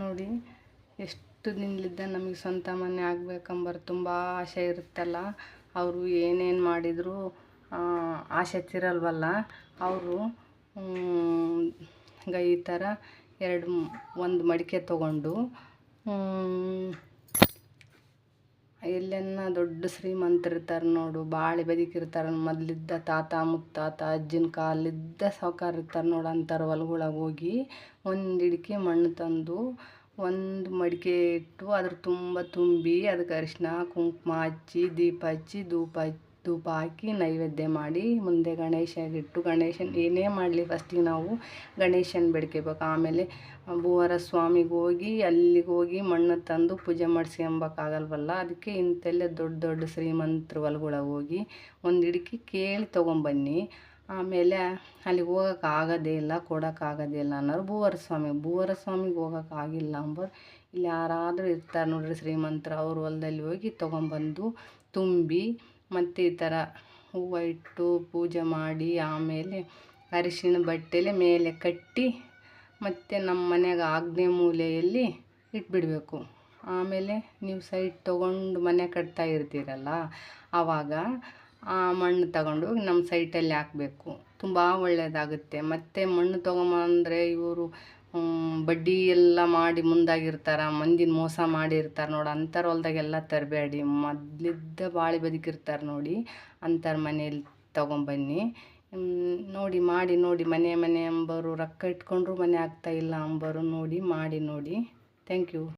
ನೋಡಿ, ಎಷ್ಟು ದಿನಲಿದ್ದ ನಮಗೆ ಸ್ವಂತ ಮನೆ ಆಗ್ಬೇಕಂಬರ್ ತುಂಬ ಆಸೆ ಇರುತ್ತಲ್ಲ. ಅವರು ಏನೇನು ಮಾಡಿದರೂ ಆಸೆ ತಿರಲ್ವಲ್ಲ. ಅವರು ಈಗ ಈ ಥರ ಎರಡು, ಒಂದು ಮಡಿಕೆ ತೊಗೊಂಡು ಎಲ್ಲೆನ್ನ ದೊಡ್ಡ ಶ್ರೀಮಂತರಿರ್ತಾರೆ ನೋಡು, ಬಾಳೆ ಬದುಕಿರ್ತಾರೆ ಮೊದಲಿದ್ದ ತಾತ, ಮುತ್ತಾತ, ಅಜ್ಜನ ಕಾಲಿದ್ದ ಸಾವ್ಕಾರ ಇರ್ತಾರೆ ನೋಡು ಅಂತಾರೆ ಹೊಲ್ಗೊಳಗೆ ಹೋಗಿ ಒಂದು ಹಿಡ್ಕೆ ಮಣ್ಣು ತಂದು ಒಂದು ಮಡಿಕೆ ಇಟ್ಟು ಅದ್ರ ತುಂಬ ತುಂಬಿ ಅದಕ್ಕೆ ಅರಿಶಿನ ಕುಂಕುಮ ಹಚ್ಚಿ, ದೀಪ ಹಚ್ಚಿ, ಧೂಪ ಧೂಪ ಹಾಕಿ ನೈವೇದ್ಯ ಮಾಡಿ ಮುಂದೆ ಗಣೇಶಗಿಟ್ಟು ಗಣೇಶನ ಏನೇ ಮಾಡಲಿ ಫಸ್ಟಿಗೆ ನಾವು ಗಣೇಶನ ಬೇಡ್ಕೋಬೇಕು ಆಮೇಲೆ ಭೂವರ ಸ್ವಾಮಿಗೆ ಹೋಗಿ ಅಲ್ಲಿಗೆ ಹೋಗಿ ಮಣ್ಣು ತಂದು ಪೂಜೆ ಮಾಡಿಸ್ಕೊಂಬಕ್ಕಾಗಲ್ವಲ್ಲ? ಅದಕ್ಕೆ ಇಂಥೆಲ್ಲ ದೊಡ್ಡ ದೊಡ್ಡ ಶ್ರೀಮಂತ್ರ ಹೊಲ್ಗೊಳಗೆ ಹೋಗಿ ಒಂದು ಹಿಡ್ಕಿ ಕೇಳಿ ತೊಗೊಂಬನ್ನಿ. ಆಮೇಲೆ ಅಲ್ಲಿಗೆ ಹೋಗೋಕೆ ಆಗೋದೇ ಇಲ್ಲ ಕೊಡೋಕ್ಕಾಗೋದೇ ಇಲ್ಲ ಅನ್ನೋರು ಭೂವರ ಸ್ವಾಮಿ. ಭೂವರ ಸ್ವಾಮಿಗೆ ಹೋಗೋಕ್ಕಾಗಿಲ್ಲ ಆಗಿಲ್ಲ ಅಂಬೋರು. ಇಲ್ಲಿ ಯಾರಾದರೂ ಇರ್ತಾರೆ ನೋಡ್ರಿ ಶ್ರೀಮಂತರು ಅವ್ರ ಹೊಲದಲ್ಲಿ ಹೋಗಿ ತೊಗೊಂಬಂದು ತುಂಬಿ ಮತ್ತು ಈ ಥರ ಹೂವು ಇಟ್ಟು ಪೂಜೆ ಮಾಡಿ ಆಮೇಲೆ ಅರಿಶಿನ ಬಟ್ಟೆಲೆ ಮೇಲೆ ಕಟ್ಟಿ ಮತ್ತು ನಮ್ಮ ಮನೆಗೆ ಆಗ್ನೇಯ ಮೂಲೆಯಲ್ಲಿ ಇಟ್ಬಿಡಬೇಕು. ಆಮೇಲೆ ನೀವು ಸೈಟ್ ತೊಗೊಂಡು ಮನೆ ಕಟ್ತಾ ಇರ್ತೀರಲ್ಲ, ಆವಾಗ ಆ ಮಣ್ಣು ತಗೊಂಡು ನಮ್ಮ ಸೈಟಲ್ಲಿ ಹಾಕಬೇಕು. ತುಂಬ ಒಳ್ಳೆಯದಾಗುತ್ತೆ ಮತ್ತು ಮಣ್ಣು ತೊಗೊಂಬಂದ್ರೆ ಇವರು ಬಡ್ಡಿ ಎಲ್ಲ ಮಾಡಿ ಮುಂದಾಗಿರ್ತಾರೆ, ಮಂದಿನ ಮೋಸ ಮಾಡಿರ್ತಾರೆ ನೋಡಿ ಅಂಥವ್ರ ಹೊಲ್ದಾಗೆಲ್ಲ ತರಬೇಡಿ ಮೊದ್ಲಿದ್ದ ಬಾಳಿ ಬದುಕಿರ್ತಾರೆ ನೋಡಿ ಅಂಥವ್ರ ಮನೇಲಿ ತೊಗೊಂಬನ್ನಿ. ನೋಡಿ ಮಾಡಿ, ನೋಡಿ ಮನೆ ಮನೆ ಅಂಬರು ರೊಕ್ಕ ಇಟ್ಕೊಂಡ್ರು ಮನೆ ಆಗ್ತಾಯಿಲ್ಲ ಅಂಬರು ನೋಡಿ, ಮಾಡಿ, ನೋಡಿ. Thank you